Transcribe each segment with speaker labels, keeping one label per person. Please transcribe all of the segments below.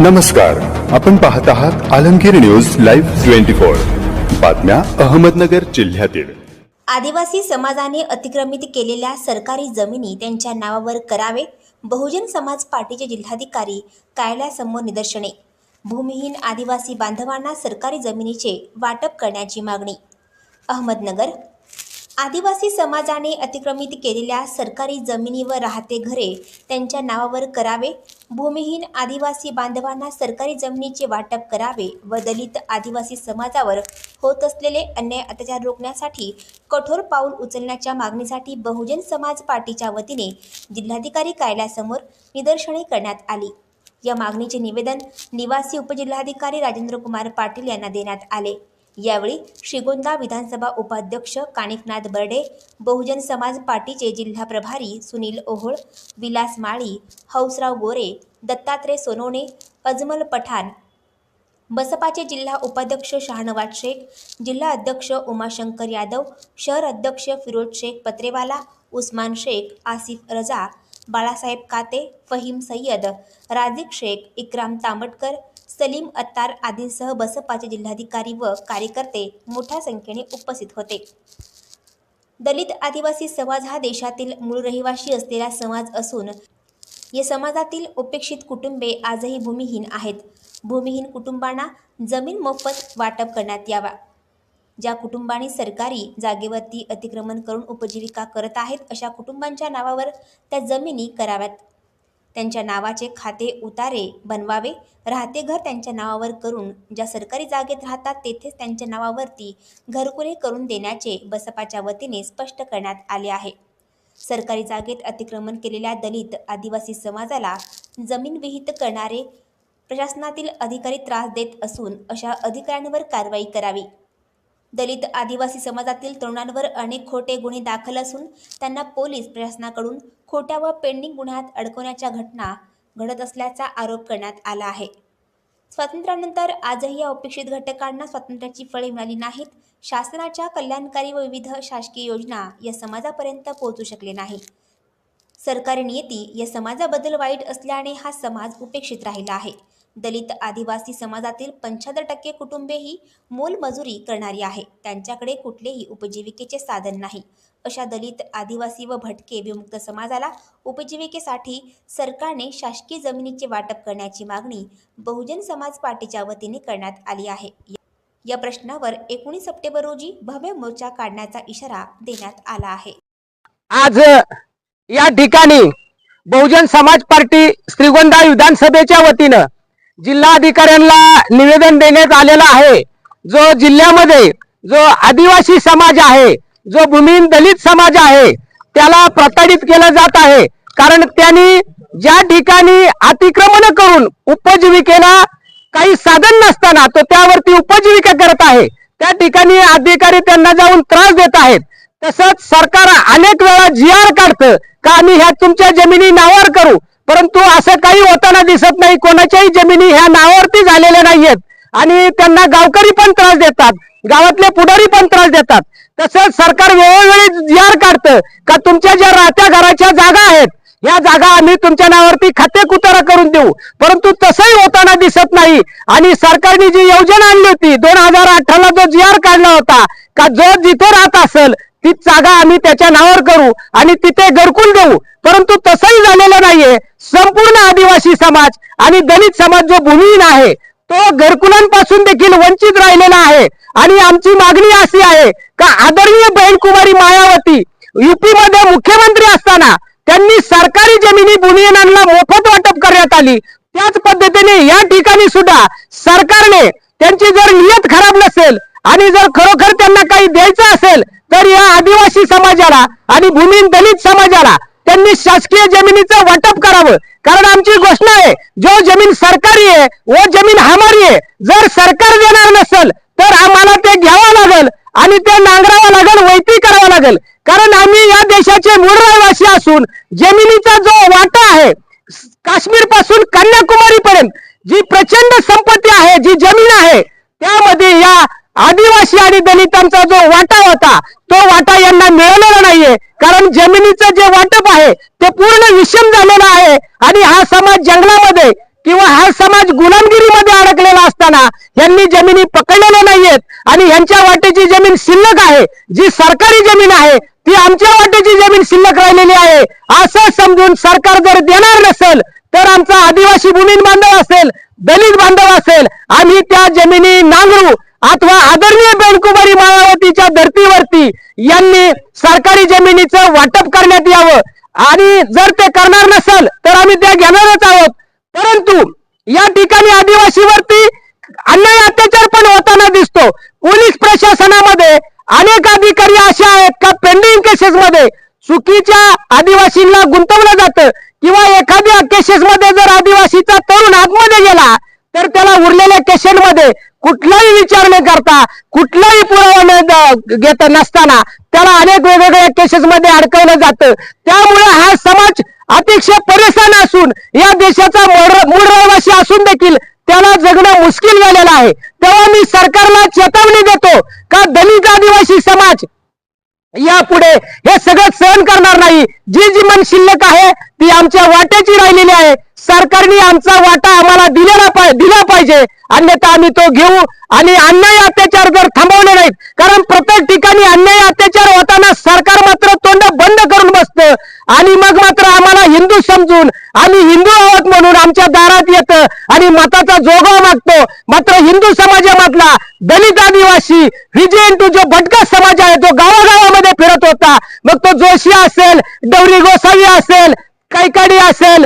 Speaker 1: नमस्कार. आपण पाहत आहात Alamgir news live twenty four. बातम्या अहमदनगर जिल्ह्यातील.
Speaker 2: आदिवासी समाजाने अतिक्रमित केलेल्या सरकारी जमिनी त्यांच्या नावावर करावे बहुजन समाज पार्टीचे जिल्हाधिकारी कार्यालयासमोर निदर्शने. भूमिहीन आदिवासी बांधवांना सरकारी जमिनीचे वाटप करण्याची मागणी. अहमदनगर आदिवासी समाजाने अतिक्रमित केलेल्या सरकारी जमिनीवर राहते घरे त्यांच्या नावावर करावे. भूमिहीन आदिवासी बांधवांना सरकारी जमिनीचे वाटप करावे व दलित आदिवासी समाजावर होत असलेले अन्याय अत्याचार रोखण्यासाठी कठोर पाऊल उचलण्याच्या मागणीसाठी बहुजन समाज पार्टीच्या वतीने जिल्हाधिकारी कार्यालयासमोर निदर्शने करण्यात आली. या मागणीचे निवेदन निवासी उपजिल्हाधिकारी राजेंद्र कुमार पाटील यांना देण्यात आले. यावेळी श्रीगोंदा विधानसभा उपाध्यक्ष कानिकनाथ बर्डे बहुजन समाज पार्टीचे जिल्हा प्रभारी सुनील ओहोळ विलास माळी हौसराव गोरे दत्तात्रय सोनवणे अजमल पठाण बसपाचे जिल्हा उपाध्यक्ष शहानवाज शेख जिल्हा अध्यक्ष उमाशंकर यादव शहर अध्यक्ष फिरोज शेख पत्रेवाला उस्मान शेख आसिफ रजा बाळासाहेब काते फहीम सय्यद राजिक शेख इक्राम तांबटकर सलीम अत्तार आदींसह बसपाचे जिल्हाधिकारी व कार्यकर्ते मोठ्या संख्येने उपस्थित होते. दलित आदिवासी समाज हा देशातील मूळ रहिवासी असलेला समाज असून या समाजातील उपेक्षित कुटुंबे आजही भूमिहीन आहेत. भूमिहीन कुटुंबांना जमीन मोफत वाटप करण्यात यावा. ज्या कुटुंबांनी सरकारी जागेवरती अतिक्रमण करून उपजीविका करत आहेत अशा कुटुंबांच्या नावावर त्या जमिनी कराव्यात. त्यांच्या नावाचे खाते उतारे बनवावे. राहते घर त्यांच्या नावावर करून. ज्या सरकारी जागेत राहतात तेथेच त्यांच्या नावावरती घरकुले करून देण्याचे बसपाच्या वतीने स्पष्ट करण्यात आले आहे. सरकारी जागेत अतिक्रमण केलेल्या दलित आदिवासी समाजाला जमीन विहित करणारे प्रशासनातील अधिकारी त्रास देत असून अशा अधिकाऱ्यांवर कारवाई करावी. दलित आदिवासी समाजातील तरुणांवर अनेक खोटे गुन्हे दाखल असून त्यांना पोलीस प्रशासनाकडून खोट्या व पेंडिंग गुन्ह्यात अडकवण्याच्या घटना घडत असल्याचा आरोप करण्यात आला आहे. स्वातंत्र्यानंतर आजही या उपेक्षित घटकांना स्वातंत्र्याची फळे मिळाली नाहीत. शासनाच्या कल्याणकारी व विविध शासकीय योजना या समाजापर्यंत पोहोचू शकले नाही सरकारी नियती या समाजाबद्दल वाईट असल्याने हा समाज उपेक्षित राहिला आहे. दलित आदिवासी समाजातील पंच्याहत्तर टक्के कुटुंबे ही मोलमजुरी करणारी आहे. त्यांच्याकडे कुठलेही उपजीविकेचे साधन नाही. अशा दलित आदिवासी व भटके विमुक्त समाजाला उपजीविकेसाठी सरकारने शासकीय जमिनीचे वाटप करण्याची मागणी बहुजन समाज पार्टीच्या वतीने करण्यात आली आहे. या प्रश्नावर एकोणीस सप्टेंबर रोजी भव्य मोर्चा काढण्याचा इशारा देण्यात आला आहे.
Speaker 3: आज या ठिकाणी बहुजन समाज पार्टी श्रीगोंदा विधानसभेच्या वतीनं जिल्हाधिकाऱ्यांना निवेदन देण्यात आलेलं आहे. जो जिल्ह्यामध्ये जो आदिवासी समाज आहे जो भूमिहीन दलित समाज आहे त्याला प्रताडित केलं जात आहे. कारण त्यांनी ज्या ठिकाणी अतिक्रमण करून उपजीविकेला काही साधन नसताना तो त्यावरती उपजीविका करत आहे. त्या ठिकाणी अधिकारी त्यांना जाऊन त्रास देत आहेत. तसंच सरकार अनेक वेळा जी आर काढतं का आम्ही ह्या तुमच्या जमिनी नावार करू? परंतु असं काही होताना दिसत नाही. कोणाच्याही जमिनी ह्या नावावरती झालेल्या नाहीयेत. आणि त्यांना गावकरी पण त्रास देतात. गावातले पुढारी पण त्रास देतात. तसंच सरकार वेळोवेळी यार काढतं. का तुमच्या ज्या राहत्या घराच्या जागा आहेत या जागा आम्ही तुमच्या नावावरती खाते कुतारा करून देऊ. परंतु तसंही होताना दिसत नाही. आणि सरकारने जी योजना आणली होती दोन हजार अठराला जो जी आर काढला होता का जो जिथे राहत असेल ती जागा आम्ही त्याच्या नावावर करू आणि तिथे गरकून देऊ. परंतु तसंही झालेलं नाहीये. संपूर्ण आदिवासी समाज आणि दलित समाज जो भूमिहीन आहे तो घरकुलांपासून देखील वंचित राहिलेला आहे. आणि आमची मागणी अशी आहे का आदरणीय बहीणकुमारी मायावती युपी मध्ये मुख्यमंत्री असताना त्यांनी सरकारी जमिनी भूमिहीनांना मोफत वाटप करण्यात आली. त्याच पद्धतीने या ठिकाणी सुद्धा सरकारने त्यांची जर नियत खराब नसेल आणि जर खरोखर त्यांना काही द्यायचं असेल तर या आदिवासी समाजाला आणि भूमिहीन दलित समाजाला त्यांनी शासकीय जमिनीचं वाटप करावं. कारण आमची घोषणा आहे जो जमीन सरकारी आहे व जमीन हमारी आहे. जर सरकार देणार नसेल तर आम्हाला ते घ्यावं लागेल आणि ते नांगरावं लागेल वैती करावं लागेल. कारण आम्ही या देशाचे मूळ रहिवासी असून जमिनीचा जो वाटा आहे काश्मीरपासून कन्याकुमारी पर्यंत जी प्रचंड संपत्ती आहे जी जमीन आहे त्यामध्ये या आदिवासी आणि दलितांचा जो वाटा होता तो वाटा यांना मिळालेला नाहीये. कारण जमिनीचं जे वाटप आहे ते पूर्ण विषम झालेलं आहे. आणि हा समाज जंगलामध्ये किंवा हा समाज गुलामगिरीमध्ये अडकलेला असताना यांनी जमिनी पकडलेल्या नाहीयेत. आणि यांच्या वाटेची जमीन शिल्लक आहे. जी सरकारी जमीन आहे ती आमच्या वाटेची जमीन शिल्लक राहिलेली आहे. असं समजून सरकार जर देणार नसेल तर आमचा आदिवासी भूमीन बांधव असेल दलित बांधव असेल आम्ही त्या जमिनी नांगरू. अथवा आदरणीय बेणकुमारी मायावतीच्या धर्तीवरती यांनी सरकारी जमिनीचं वाटप करण्यात यावं. आणि जर ते करणार नसेल तर आम्ही त्या घेणारच आहोत. परंतु या ठिकाणी आदिवासीवरती अन्याय अत्याचार पण होताना दिसतो. पोलीस प्रशासनामध्ये अनेक अधिकारी असे आहेत का पेंडिंग केसेस मध्ये चुकीच्या आदिवासींना गुंतवलं जातं किंवा एखाद्या केसेस मध्ये जर आदिवासीचा तरुण आतमध्ये गेला तर त्याला उरलेल्या केसेसमध्ये कुठलाही विचार न करता कुठलाही पुरावा न घेत नसताना त्याला अनेक वेगवेगळ्या केसेस मध्ये अडकवलं जातं. त्यामुळे हा समाज अतिशय परेशान असून या देशाचा मूळ रहिवासी असून देखील त्याला जगणं मुश्किल झालेलं आहे. तेव्हा मी सरकारला चेतावणी देतो का दलित आदिवासी समाज यापुढे हे सगळं सहन करणार नाही. जी जी मन शिल्लक आहे ती आमच्या वाट्याची राहिलेली आहे. सरकारने आमचा वाटा आम्हाला दिलेला पाहिजे दिला पाहिजे. अन्यथा आम्ही तो घेऊ आणि अन्याय अत्याचार जर थांबवले नाहीत कारण प्रत्येक ठिकाणी अन्याय अत्याचार होताना सरकार मात्र तोंड बंद करून बसतं. आणि मग मात्र आम्हाला हिंदू समजून आम्ही हिंदू आहोत म्हणून आमच्या दारात येतं आणि मताचा जोगाव मागतो. मात्र हिंदू समाजामधला दलित आदिवासी टू जो भटका समाज आहे तो गावागावामध्ये फिरत होता. मग तो जोशी असेल डवरी गोसावी असेल कैकाडी असेल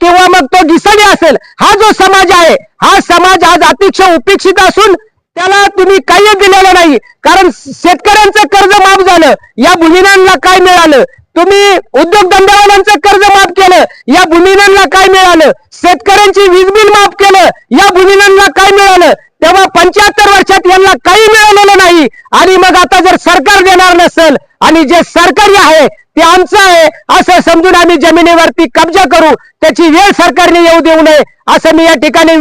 Speaker 3: किंवा मग तो घिसाडी असेल हा जो समाज आहे हा समाज आज अतिशय उपेक्षित असून त्याला तुम्ही काही दिलेलं नाही. कारण शेतकऱ्यांचं कर्ज माफ झालं या भूमिनांना काय मिळालं? तुम्ही उद्योगधंद्यावाल्यांचं कर्ज माफ केलं या भूमिनांना काय मिळालं? शेतकऱ्यांची वीज बिल माफ केलं या भूमिनांना काय मिळालं? तेव्हा पंच्याहत्तर वर्षात यांना काही मिळालेलं नाही. आणि मग आता जर सरकार देणार नसेल आणि जे सरकारी आहे ते आमचं आहे. असं समजून आम्ही जमिनीवरती कब्जा करू. त्याची वेळ सरकारने येऊ देऊ नये. असं मी या ठिकाणी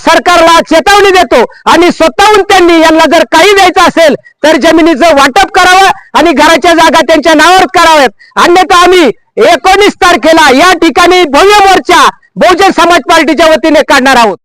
Speaker 3: सरकारला चेतावणी देतो. आणि स्वतःहून त्यांनी यांना जर काही द्यायचं असेल तर जमिनीचं वाटप करावं आणि घराच्या जागा त्यांच्या नावावर कराव्यात. अन्यथा आम्ही एकोणीस तारखेला या ठिकाणी भव्य मोर्चा बहुजन समाज पार्टीच्या वतीने काढणार आहोत.